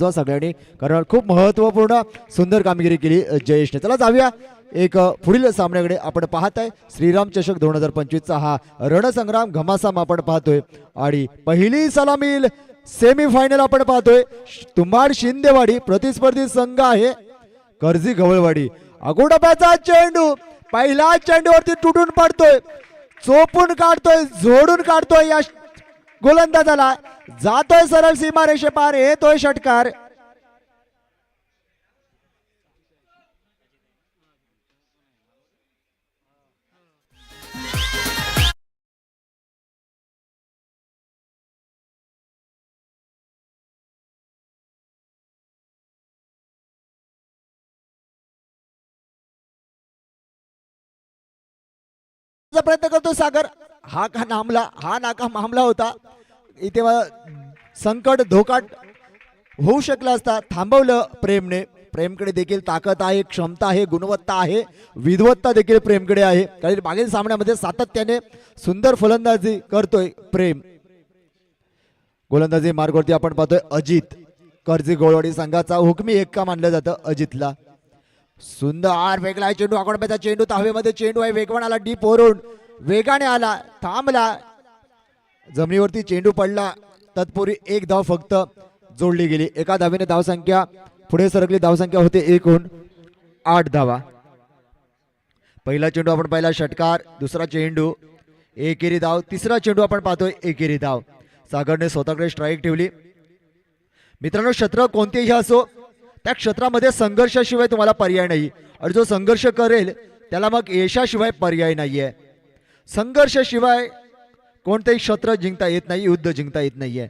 जो सगळ्यांनी कारण खूप महत्त्वपूर्ण सुंदर कामगिरी केली जयेशने. चला जाऊया. एक पुढील सामन्याकडे आपण पाहत आहे श्रीराम चषक दोन हजार पंचवीसचा हा रणसंग्राम घमासाम आपण पाहतोय. आणि पहिली सलामील सेमीफायनल आपण पाहतोय. श- तुंबाड शिंदेवाडी प्रतिस्पर्धी संघ आहे. कर्जी गवळवाडी अगोडप्याचा चेंडू पहिला चेंडूवरती तुटून पडतोय. चोपून काढतोय झोडून काढतोय या गोलंदाजाला जातोय सरळ सीमारेषे पार येतोय षटकार. प्रयत्न करतो सागर. हा का नामला हा नाका मामला होता. इथे संकट धोका होऊ शकला असता थांबवलं प्रेमने. प्रेमकडे देखील ताकद आहे क्षमता आहे गुणवत्ता आहे विधवत्ता देखील प्रेमकडे आहे. कारण मागील सामन्यामध्ये सातत्याने सुंदर फलंदाजी करतोय प्रेम. गोलंदाजी मार्गवरती आपण पाहतोय अजित. कर्जी गोळवाडी संघाचा हुकमी एक्का मानलं जातं अजितला. सुंदर वेगळा चेंडू आकडब्याचा चेंडू हवेमध्ये चेंडू आहे वेगवानाला डीप ओरून वेगाने आला थांबला. जमिनीवरती चेंडू पडला. तत्पूर्वी एक धाव फक्त जोडली गेली. एका धावेने धावसंख्या पुढे सरकली. धावसंख्या होते एकूण आठ धावा. पहिला चेंडू आपण पाहिला षटकार दुसरा चेंडू एकेरी धाव तिसरा चेंडू आपण पाहतोय एकेरी धाव. सागरने स्वतःकडे स्ट्राईक ठेवली. मित्रांनो क्षेत्र कोणतेही असो त्या क्षेत्रामध्ये संघर्षाशिवाय तुम्हाला पर्याय नाही. आणि जो संघर्ष करेल त्याला मग यशाशिवाय पर्याय नाहीये. संघर्षाशिवाय कोणतेही क्षेत्र जिंकता येत नाही युद्ध जिंकता येत नाहीये.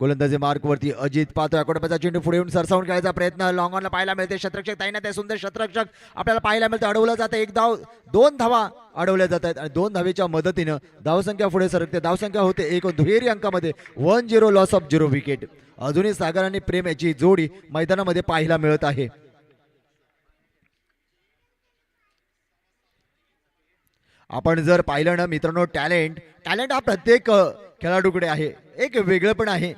गोलंदाजी मार्कवरती अजित पाहतोय अकोडपाचा चेंडू पुढे येऊन सरसावून खेळायचा प्रयत्न. लॉंग ऑनला पाहायला मिळते. शतरक्षक ताईना आहे सुंदर शतरक्षक आपल्याला पाहायला मिळतं. अडवलं जातं. एक धाव दोन धावा अडवल्या जात आहेत आणि दोन धावेच्या मदतीनं धावसंख्या पुढे सरकते. धावसंख्या होते एक दुहेरी अंकामध्ये. One zero loss of zero wicket अजूनही सागर आणि प्रेम याची जोडी मैदानामध्ये पाहायला मिळत आहे. आपण जर पाहिलं ना मित्रांनो टॅलेंट टॅलेंट हा प्रत्येक खेळाडूकडे आहे. एक वेगळं पण आहे.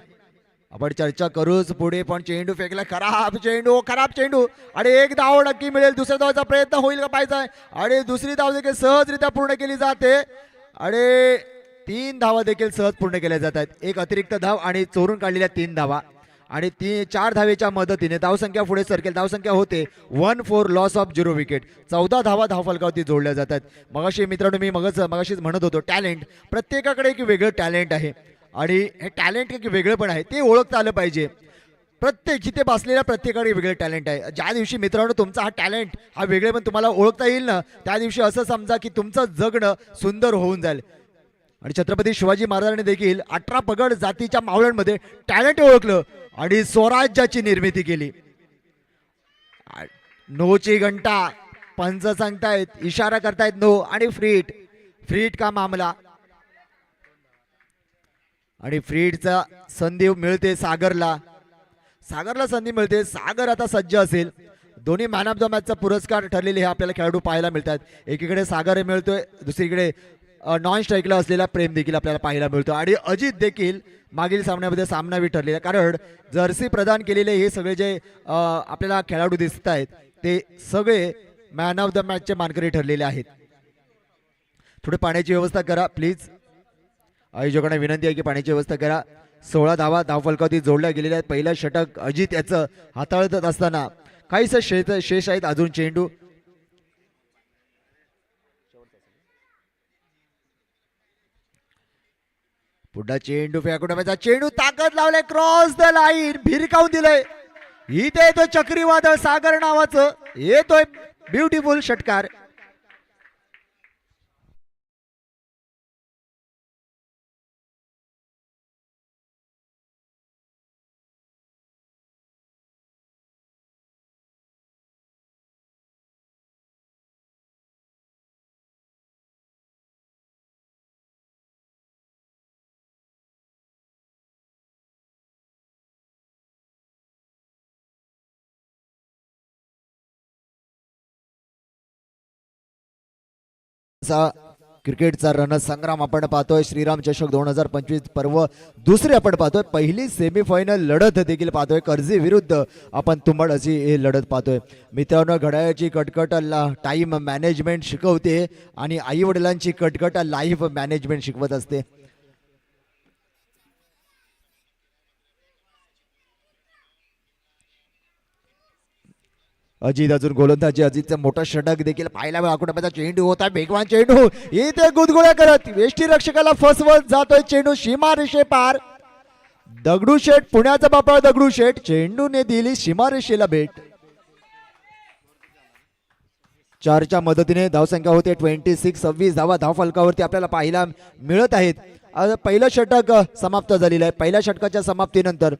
आपण चर्चा करूच पुढे पण चेंडू फेकला खराब चेंडू खराब चेंडू. आणि एक धाव नक्की मिळेल दुसऱ्या धावाचा प्रयत्न होईल का पाहिजे आणि दुसरी धाव देखील सहजरित्या पूर्ण केली जाते. आणि तीन धावा देखील सहज पूर्ण केल्या जातात एक अतिरिक्त धाव आणि चोरून काढलेल्या तीन धावा. आणि ती चार धावेच्या मदतीने धावसंख्या पुढे सरकेल. धावसंख्या होते one four loss of zero wicket चौदा धावा धावफलकावरती जोडल्या जातात. मगाशी मित्रांनो मी मगच मगाशीच म्हणत होतो टॅलेंट प्रत्येकाकडे एक वेगळं टॅलेंट आहे. आणि हे टॅलेंट एक वेगळं पण आहे. ते ओळखता आलं पाहिजे. प्रत्येक जिथे बसलेल्या प्रत्येकाकडे वेगळं टॅलेंट आहे. ज्या दिवशी मित्रांनो तुमचा हा टॅलेंट हा वेगळे पण तुम्हाला ओळखता येईल ना त्या दिवशी असं समजा की तुमचं जगणं सुंदर होऊन जाईल. आणि छत्रपती शिवाजी महाराजांनी देखील अठरा पगड जातीच्या मावळ्यांमध्ये टॅलेंट ओळखलं. आणि स्वराज्याची निर्मिती केली. नोची घंटा पंच सांगतायत इशारा करतायत नो आणि फ्रीट. फ्रीट का मामला? आणि फ्रीडचा संधी मिळते सागरला. सागरला संधी मिळते. सागर आता सज्ज असेल. दोन्ही मॅन ऑफ द मॅचचा पुरस्कार ठरलेले हे आपल्याला खेळाडू पाहायला मिळतात. एकीकडे सागर मिळतोय दुसरीकडे नॉन स्ट्राईकला असलेला प्रेम देखील आपल्याला पाहायला मिळतो. आणि अजित देखील मागील सामन्यामध्ये सामनावी ठरलेला कारण जर्सी प्रदान केलेले हे सगळे जे आपल्याला खेळाडू दिसत आहेत ते सगळे मॅन ऑफ द मॅचचे मानकरी ठरलेले आहेत. थोडी पाण्याची व्यवस्था करा प्लीज आयोजकांना विनंती आहे की पाण्याची व्यवस्था करा. सोळा धावा धावफलकावरती जोडल्या गेलेल्या आहेत. पहिलं षटक अजित याचं हाताळत असताना काहीसं शेष शेष आहेत अजून चेंडू. पुढं चेंडू फेकुटाचा चेंडू ताकद लावलाय क्रॉस द लाईन भिरकावून दिलंय. इथे येतोय चक्रीवादळ सागर नावाचं. येतोय ब्युटिफुल षटकार. चा क्रिकेटचा रणसंग्राम आपण पाहतोय. श्रीराम चषक दोन हजार पंचवीस पर्व दुसरे आपण पाहतोय. पहिली सेमीफायनल लढत देखील पाहतोय. कर्जी विरुद्ध आपण तुंबड अशी हे लढत पाहतोय. मित्रांनो घड्याळाची कटकट टाईम मॅनेजमेंट शिकवते आणि आई वडिलांची कटकट लाईफ मॅनेजमेंट शिकवत असते. अजित अजून गोलंदाजी अजितचा मोठं षटक देखील पाहायला आकुटाचा चेंडू होता वेगवान चेंडू. इथे गुदगुड्या करत वेष्टी रक्षकाला फसवत जातोय चेंडू सीमारेषे पार. दगडूशेठ पुण्याचा बापा दगडूशेठ चेंडूने दिली सीमारेषेला भेट. चारच्या मदतीने धावसंख्या होते ट्वेंटी सिक्स सव्वीस धावा धाव फलकावरती आपल्याला पाहायला मिळत आहेत. पहिलं षटक समाप्त झालेलं आहे. पहिल्या षटकाच्या समाप्तीनंतर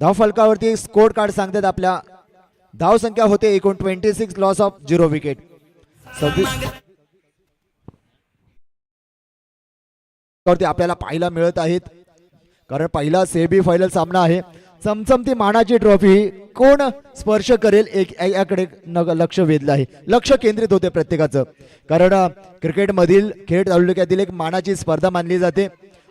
धाव फलकावरती स्कोर कार्ड सांगतात आपल्या धाव संख्या होते एकूण twenty six loss of zero wicket सव्वीस आपल्याला पाहायला मिळत आहेत. कारण पहिला सेमी फायनल सामना आहे. चमचमती मानाची ट्रॉफी कोण स्पर्श करेल एक याकडे लक्ष वेधलं आहे. लक्ष केंद्रित होते प्रत्येकाचं. कारण क्रिकेटमधील खेळ तालुक्यातील एक मानाची स्पर्धा मानली जाते.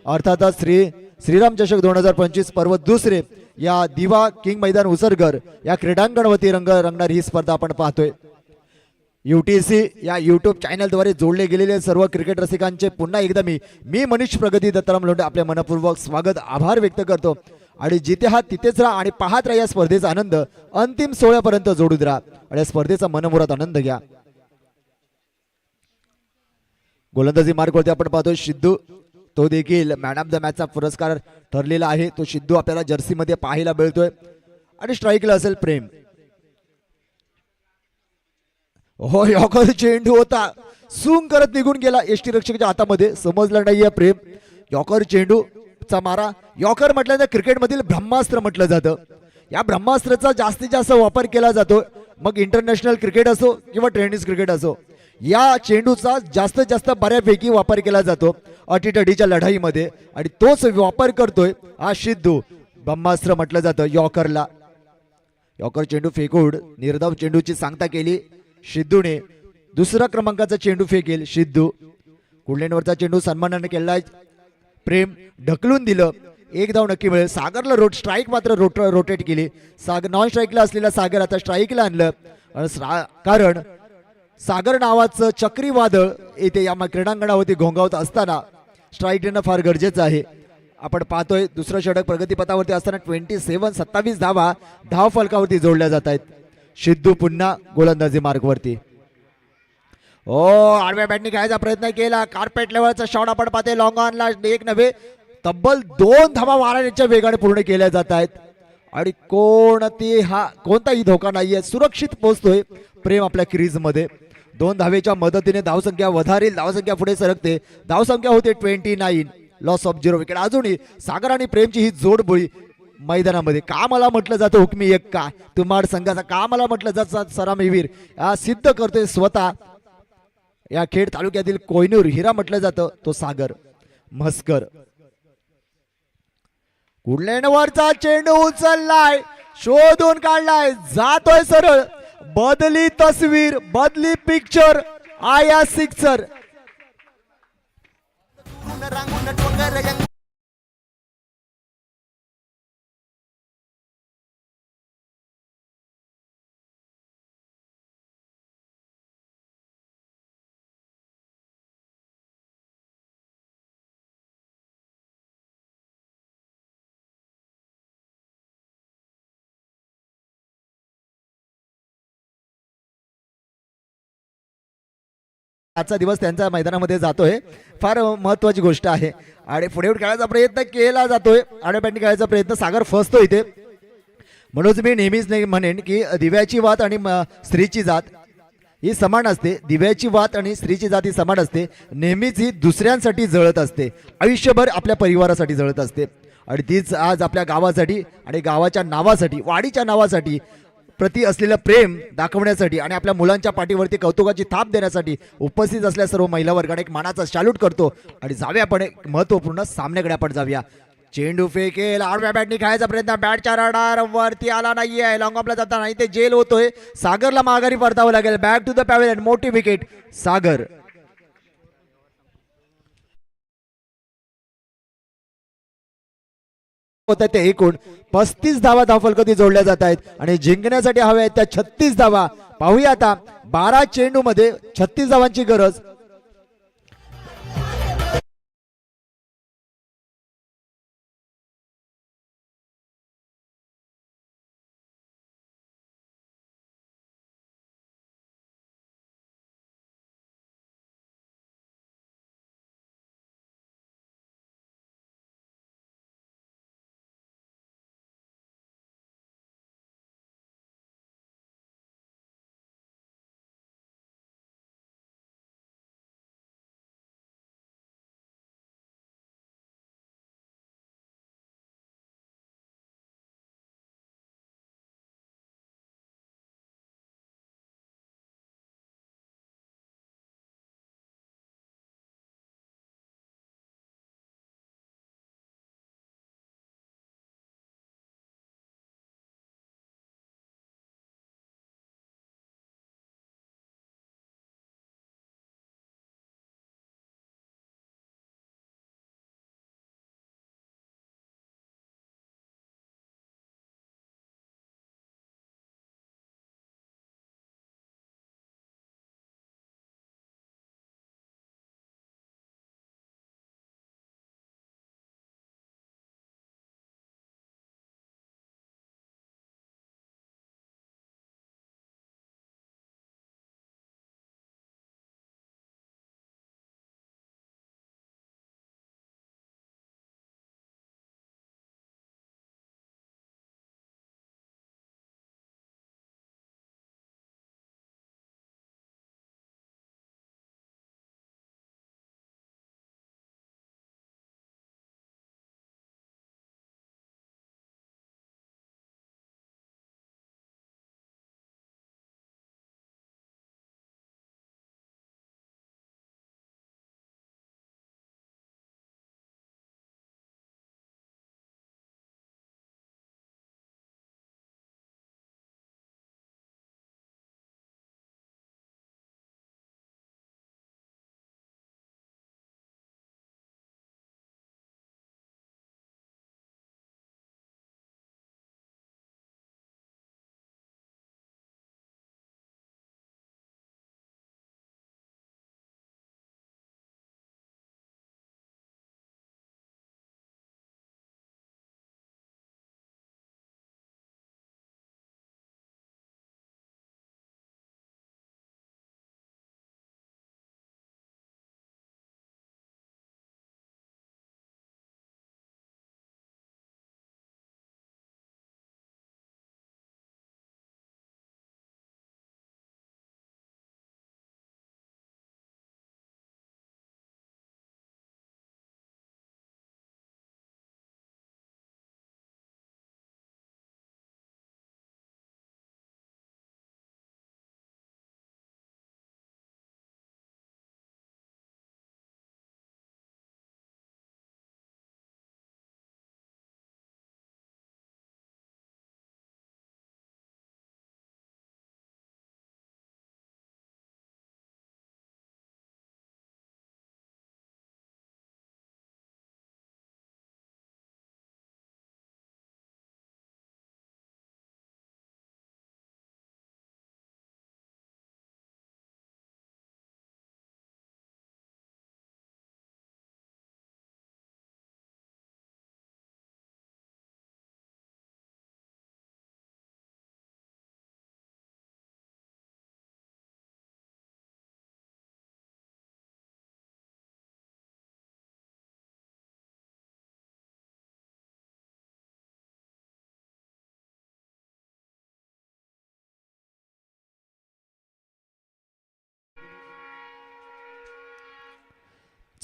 अर्थातच श्री श्रीराम चषक दोन हजार पंचवीस पर्व दुसरे या दिवा किंग मैदान उसरगर या क्रीडांगणवती रंग रंगणार ही स्पर्धा आपण पाहतोय. युटीसी या युट्यूब चॅनलद्वारे जोडले गेलेले सर्व क्रिकेट रसिकांचे पुन्हा एकदा मी मी मनीष प्रगती दत्ताराम लोंढे आपले मनपूर्वक स्वागत आभार व्यक्त करतो. आणि जिथे हा तिथेच राहा आणि पाहत राहा या स्पर्धेचा आनंद अंतिम सोहळ्यापर्यंत जोडून राहा. आणि या स्पर्धेचा मनमुरात आनंद घ्या. गोलंदाजी मार्गवरती आपण पाहतोय सिद्धू तो देखील मॅन ऑफ द मॅचचा पुरस्कार ठरलेला आहे. तो सिद्धू आपल्याला जर्सीमध्ये पाहायला मिळतोय. आणि स्ट्राईकला असेल प्रेम. हो यॉकर चेंडू होता. सूंग करत निघून गेला एसटी रक्षकाच्या हातामध्ये. समजलं नाहीये प्रेम. यॉकर चेंडू चा मारा. यॉकर म्हटल्यानंतर क्रिकेटमधील ब्रह्मास्त्र म्हटलं जातं. या ब्रह्मास्त्राचा जास्तीत जास्त वापर केला जातो. मग इंटरनॅशनल क्रिकेट असो किंवा टेनिस क्रिकेट असो. या चेंडूचा जास्तीत जास्त बऱ्यापैकी वापर केला जातो. अटीटडीच्या लढाईमध्ये. आणि तोच वापर करतोय हा सिद्धू. ब्रह्मास्त्र म्हटलं जातं यॉकरला. यॉकर चेंडू फेकूड. निर्धाव चेंडूची सांगता केली. सिद्धूने. दुसरा क्रमांकाचा चेंडू फेकेल सिद्धू. कुंडलेनवरचा चेंडू सन्मानाने केला प्रेम ढकलून दिलं. एक धाव नक्की मिळेल. सागरला रोट स्ट्राईक मात्र रोट रोटेट केली. सागर नॉन स्ट्राईकला असलेला सागर आता स्ट्राईकला आणलं. कारण सागर नावाचं चक्रीवादळ येथे या क्रीडांगणावरती घोंगावत असताना स्ट्राईक देणं फार गरजेचं आहे. आपण पाहतोय दुसरं षटक प्रगतीपथावरती असताना ट्वेंटी सेव्हन सत्तावीस धावा धाव फलकावरती जोडल्या जात आहेत. सिद्धू पुन्हा गोलंदाजी मार्गवरती. ओ आडव्या बॅटने खेळायचा प्रयत्न केला. कार्पेट लेवलचा शॉट आपण पाहते लॉंग ऑनला एक नव्हे तब्बल दोन धावा मारण्याच्या वेगाने पूर्ण केल्या जात आहेत. आणि कोणती हा कोणताही धोका नाहीये. सुरक्षित पोहोचतोय प्रेम आपल्या क्रीजमध्ये. दोन धावेच्या मदतीने धावसंख्या वधारील धावसंख्या पुढे सरकते. धावसंख्या होते twenty nine loss of zero wicket अजूनही सागर आणि प्रेमची ही जोडबोळी मैदानामध्ये. का मला म्हटलं जातं हुकमी एक का? तुमाड संघाचा का मला म्हटलं जातं सरामीवीर सिद्ध करतोय स्वतः. या खेड तालुक्यातील कोयनूर हिरा म्हटलं जातं तो सागर. म्हस्कर. कुडलेंडवरचा चेंडू उचललाय? शोधून काढलाय. जातोय सरळ. बदली तस्वीर बदली पिक्चर आया सिक्सर आजचा दिवस त्यांच्या मैदानामध्ये जातोय. फार महत्वाची गोष्ट आहे. आणि पुढे खेळायचा प्रयत्न केला जातोय. आड्यापॅटी खेळायचा प्रयत्न सागर फसतो इथे. म्हणूनच मी नेहमीच नाही म्हणेन की दिव्याची वात आणि स्त्रीची जात ही समान असते. दिव्याची वात आणि स्त्रीची जात ही समान असते. नेहमीच ही दुसऱ्यांसाठी जळत असते. आयुष्यभर आपल्या परिवारासाठी जळत असते. आणि तीच आज आपल्या गावासाठी आणि गावाच्या नावासाठी वाडीच्या नावासाठी प्रति असलेलं प्रेम दाखवण्यासाठी आणि आपल्या मुलांच्या पाठीवरती कौतुकाची थाप देण्यासाठी उपस्थित असलेल्या सर्व महिला वर्गाने एक मानाचा शालूट करतो. आणि जाऊया आपण एक महत्त्वपूर्ण सामन्याकडे आपण जाऊया. चेंडू फेकेल आडव्या बॅटने खेळायचा प्रयत्न. बॅटच्या रडार वरती आला नाही लॉंग ऑफला जाता नाही ते जेल होतोय. सागरला माघारी परतावं लागेल. बॅक टू द पॅवेल मोठी विकेट सागर. होत आहेत ते एकूण. पस्तीस धावा धावफलकती जोडल्या जात आहेत आणि जिंकण्यासाठी हव्या आहेत त्या छत्तीस धावा. पाहूया आता बारा चेंडू मध्ये छत्तीस धावांची गरज.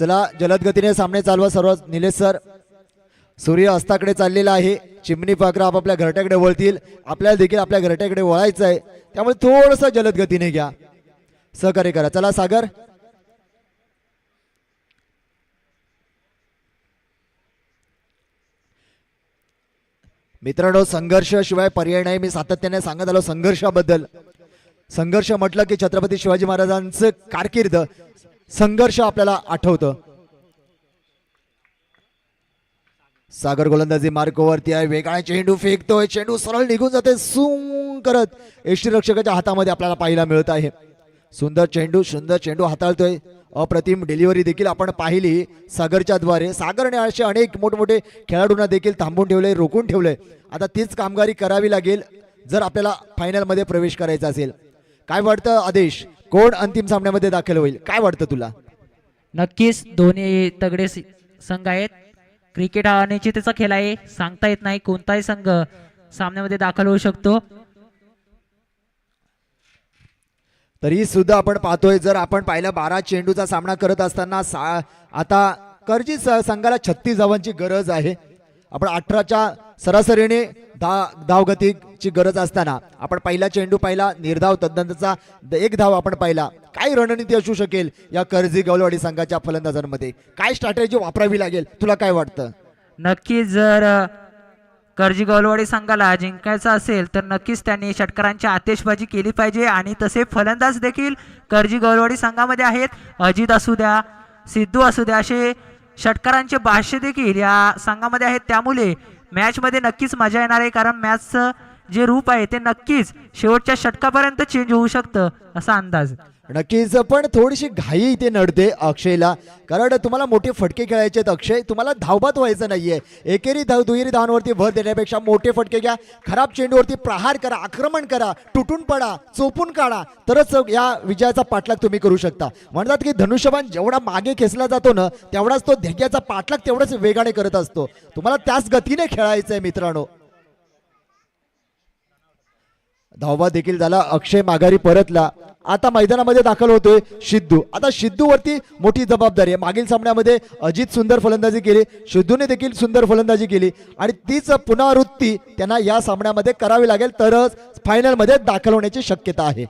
चला जलद गतीने सामने चालवा सर्व. निलेश सर सूर्य अस्ताकडे चाललेला आहे. चिमणी पाखरं आपापल्या घरट्याकडे वळतील. आपल्याला देखील आपल्या घरट्याकडे वळायचं आहे. त्यामुळे थोडस जलद गतीने घ्या. सहकार्य करा. चला सागर. मित्रांनो संघर्ष शिवाय पर्याय नाही. मी सातत्याने सांगत आलो संघर्षाबद्दल. संघर्ष म्हटलं की छत्रपती शिवाजी महाराजांचं कारकीर्द. संघर्ष आपल्याला आठवतं. सागर गोलंदाजी मार्गवरती आहे. वेगळा चेंडू फेकतोय. चेंडू सरळ निघून जाते. सुंग करत एष्टी रक्षकाच्या हातामध्ये आपल्याला पाहायला मिळत आहे. सुंदर चेंडू सुंदर चेंडू हाताळतोय. अप्रतिम डिलिव्हरी देखील आपण पाहिली सागरच्या द्वारे. सागरने असे अनेक मोठमोठे खेळाडूंना देखील थांबून ठेवले रोखून ठेवले. आता तीच कामगारी करावी लागेल जर आपल्याला फायनलमध्ये प्रवेश करायचा असेल. काय वाटतं आदेश? कोण अंतिम सामन्यामध्ये दाखल होईल? काय वाटतं तुला? नक्कीच दोन्ही तगडे संघ आहेत. क्रिकेट हा अनिश्चिततेचा खेळ आहे. सांगता येत नाही कोणताही संघ सामन्यामध्ये दाखल होऊ शकतो. तरी सुद्धा आपण पाहतोय जर आपण पाहिलं बारा चेंडूचा सामना करत असताना सा आता करजी संघाला छत्तीस धावांची गरज आहे. आपण अठराच्या सरासरीने धा धावगतीची गरज असताना आपण पहिला चेंडू पाहिला निर्धाव तद्नंतरचा एक धाव आपण पाहिला. काय रणनीती असू शकेल या कर्जी गवलवाडी संघाच्या फलंदाजांमध्ये. काय स्ट्रॅटेजी वापरावी लागेल? तुला काय वाटतं? नक्कीच जर कर्जी गौलवाडी संघाला जिंकायचं असेल तर नक्कीच त्यांनी षटकारांची आतिषबाजी केली पाहिजे आणि तसे फलंदाज देखील कर्जी गौलवाडी संघामध्ये आहेत. अजित असू द्या सिद्धू असू द्या असे षटकारांचे भाष्य देखील या संघामध्ये आहेत. त्यामुळे मॅचमध्ये नक्कीच मजा येणार आहे. कारण मॅचचं जे रूप आहे ते नक्कीच शेवटच्या षटकापर्यंत चेंज होऊ शकतं असा अंदाज. नक्कीच पण थोडीशी घाई इथे नडते अक्षयला. कारण तुम्हाला मोठे फटके खेळायचे आहेत अक्षय. तुम्हाला धावबात व्हायचं नाहीये. एकेरी धाव दुहेरी धावांवरती भर देण्यापेक्षा मोठे फटके घ्या. खराब चेंडूवरती प्रहार करा आक्रमण करा तुटून पडा चोपून काढा. तरच या विजयाचा पाठलाग तुम्ही करू शकता. म्हणतात की धनुष्यबाण जेवढा मागे खेचला जातो ना तेवढाच तो ध्येयाचा पाठलाग तेवढाच वेगाने करत असतो. तुम्हाला त्याच गतीने खेळायचं आहे मित्रांनो. धावबा देखील झाला अक्षय माघारी परतला. आता मैदानामध्ये दाखल होतोय सिद्धू आता सिद्धूवरती मोठी जबाबदारी आहे. मागील सामन्यामध्ये अजित सुंदर फलंदाजी केली. सिद्धूने देखील सुंदर फलंदाजी केली. आणि तीच पुनरावृत्ती त्यांना या सामन्यामध्ये करावी लागेल. तरच फायनलमध्ये दाखल होण्याची शक्यता आहे.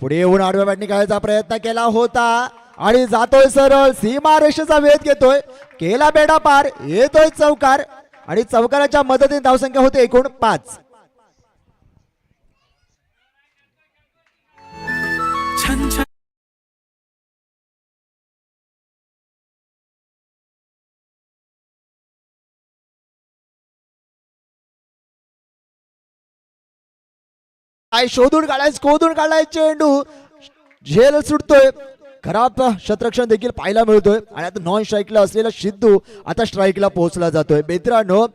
पुढे येऊन आडव्या बॅटने खेळायचा प्रयत्न केला होता. आणि जातोय सरळ. सीमारेषेचा वेध घेतोय. केला बेडा पार. येतोय चौकार. आणि चौकाराच्या मदतीने धावसंख्या होते एकूण पाच. काय शोधून काढायचं कोधून काढलाय चेंडू झेल सुटतोय. खराब शतरक्षण देखील पाहायला मिळतोय. आणि आता नॉन स्ट्राईकला असलेला सिद्धू आता स्ट्राईकला पोहोचला जातोय. मित्रांनो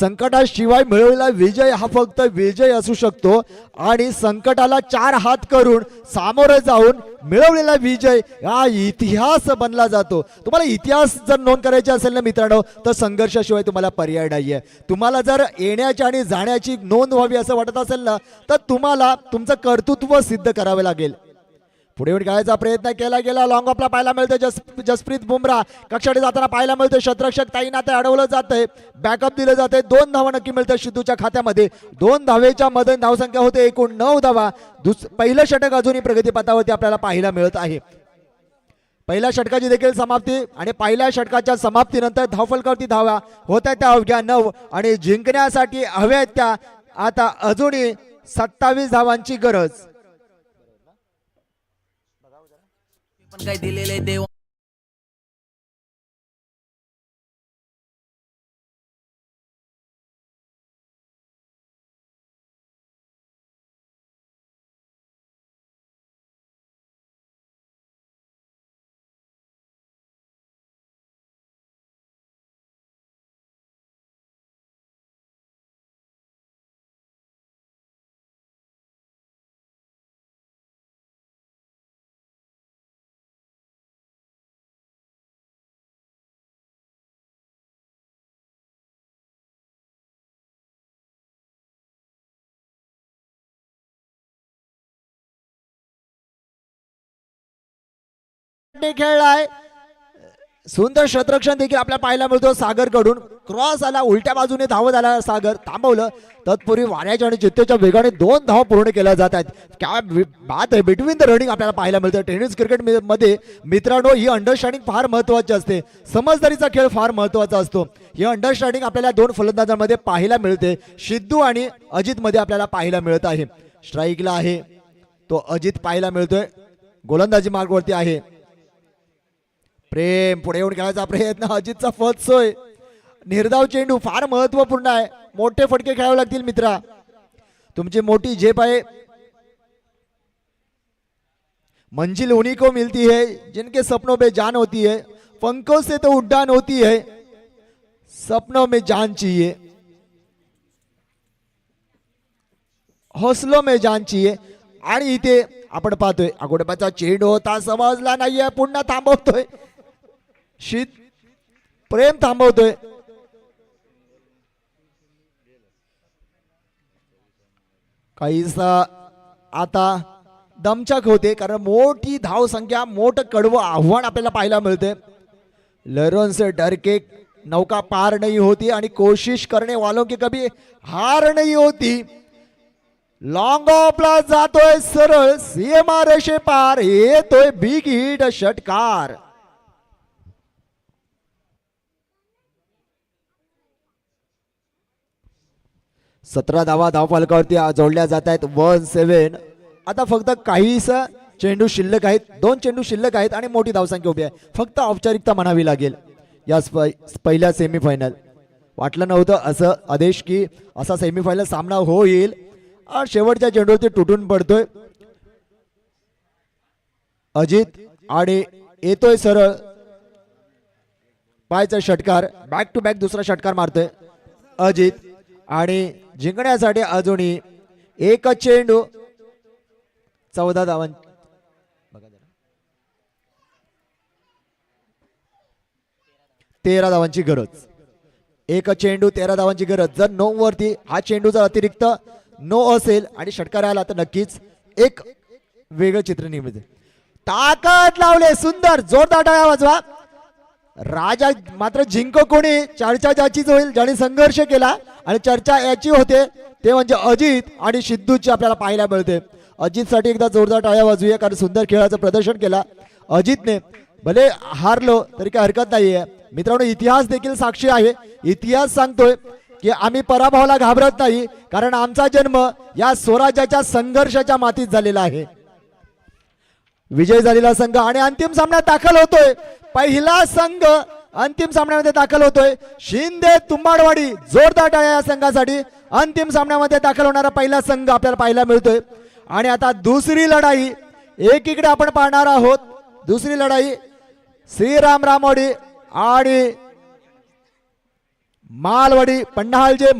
संकटाशिवाय मिळवलेला विजय हा फक्त विजय असू शकतो. आणि संकटाला चार हात करून सामोरे जाऊन मिळवलेला विजय हा इतिहास बनला जातो. तुम्हाला इतिहास जर नोंद करायची असेल ना मित्रांनो तर संघर्षाशिवाय तुम्हाला पर्याय नाहीये. तुम्हाला जर येण्याची आणि जाण्याची नोंद व्हावी असं वाटत असेल ना तर तुम्हाला तुमचं कर्तृत्व सिद्ध करावे लागेल. पुढे येऊन प्रयत्न केला गेला. लॉंग ऑफला पाहायला मिळतोय जस जसप्रीत बुमरा कक्षाने जाताना पाहायला मिळतोय शतरक्षक ताईनाथ अडवलं जातंय. बॅकअप दिलं जातंय. दोन धावा नक्की मिळतं सिद्धूच्या खात्यामध्ये. दोन धावेच्या मधून धावसंख्या होते. एकूण नऊ धावा. दुस पहिलं षटक अजूनही प्रगतीपथावरती आपल्याला पाहायला मिळत आहे. पहिल्या षटकाची देखील समाप्ती आणि पहिल्या षटकाच्या समाप्तीनंतर धावफलकावरती धावा. होत आहेत त्या अवघ्या नऊ आणि जिंकण्यासाठी हव्यात त्या. आता अजूनही सत्तावीस धावांची गरज. पण काय दिलेले देव. खेळलाय सुंदर शतरक्षण देखील आपल्याला पाहायला मिळतो सागरकडून क्रॉस आला उलट्या बाजूने धावत आला सागर थांबवलं. तत्पूर्वी वाऱ्याच्या आणि चित्तेच्या वेगाने दोन धावा पूर्ण केल्या जात आहेत. काय बात आहे बिटवीन द रनिंग आपल्याला पाहायला मिळतं. टेनिस क्रिकेटमध्ये मित्रांनो ही अंडरस्टँडिंग फार महत्वाची असते. समजदारीचा खेळ फार महत्त्वाचा असतो. ही अंडरस्टँडिंग आपल्याला दोन फलंदाजांमध्ये पाहायला मिळते. सिद्धू आणि अजित मध्ये आपल्याला पाहायला मिळत आहे. स्ट्राईकला आहे. तो अजित पाहायला मिळतोय. गोलंदाजी मार्गवरती आहे. प्रेम पुढे येऊन खेळायचा प्रयत्न. अजितचा फत सोय. निर्धाव चेंडू फार महत्त्वपूर्ण आहे. मोठे फटके खेळावे लागतील मित्रा. तुमची मोठी झेप आहे. मंजिल उन्हीं को मिलती है जिनके सपनों में जान होती है. पंखों से तो उड्डाण होती है. सपनों में जान चाहिए. हौसलों में जान चाहिए. आणि इथे आपण पाहतोय अगोडपाचा चेंडू होता समजला नाहीये पुन्हा थांबवतोय. शीत प्रेम थांबवतोय काहीसा आता दमचक होते कारण मोठी धाव संख्या मोठं कडवं आव्हान आपल्याला पाहायला मिळते. लरोन्स डरके नौका पार नाही होती आणि कोशिश करणे वालो की कभी हार नाही होती. लॉंग ऑफला जातोय सरळ सीएमआर रेषे पार येतोय बिग हिट षटकार. सतरा धावा धावफलकावरती जोडल्या जात आहेत. One seven. आता फक्त काहीस चेंडू शिल्लक आहेत. दोन चेंडू शिल्लक आहेत आणि मोठी धावसंख्या उभी आहे. फक्त औपचारिकता म्हणावी लागेल. या स्प- पहिल्या सेमीफायनल वाटलं नव्हतं असं आदेश की असा सेमीफायनल सामना होईल. शेवटच्या चेंडूवरती तुटून पडतोय. अजित आणि येतोय सरळ. पायचा षटकार. बॅक टू बॅक दुसरा षटकार मारतोय. अजित आणि जिंकण्यासाठी अजूनही एक चेंडू. चौदा धावां तेरा धावांची गरज. एक चेंडू तेरा धावांची गरज. जर नऊ वरती हा चेंडू जर अतिरिक्त नो असेल आणि षटकार आला तर नक्कीच एक वेगळं चित्र निर्मित ताकद लावले सुंदर जोरदार टाळ्या वाजवा. राजा मात्र जिंक कोणी चारच्या जाचीच होईल ज्याने संघर्ष केला. आणि चर्चा याची होते ते म्हणजे अजित आणि सिद्धूची आपल्याला पाहायला मिळते. अजितसाठी एकदा जोरदार टाळ्या वाजूया कारण सुंदर खेळाचं प्रदर्शन केला. अजितने भले हारलो तरी काही हरकत नाहीये. मित्रांनो इतिहास देखील साक्षी आहे. इतिहास सांगतोय की आम्ही पराभवाला घाबरत नाही कारण आमचा जन्म या स्वराज्याच्या संघर्षाच्या मातीत झालेला आहे. विजय झालेला संघ आणि अंतिम सामन्यात दाखल होतोय. पहिला संघ अंतिम सामन्यामध्ये दाखल होतोय. शिंदे तुंबाडवाडी जोरदार टाळ्या या संघासाठी अंतिम सामन्यामध्ये दाखल होणारा पहिला संघ आपल्याला पाहायला मिळतोय. आणि आता दुसरी लढाई एकीकडे आपण पाहणार आहोत. दुसरी लढाई श्रीराम रामवाडी आणि मालवाडी पन्हाळजे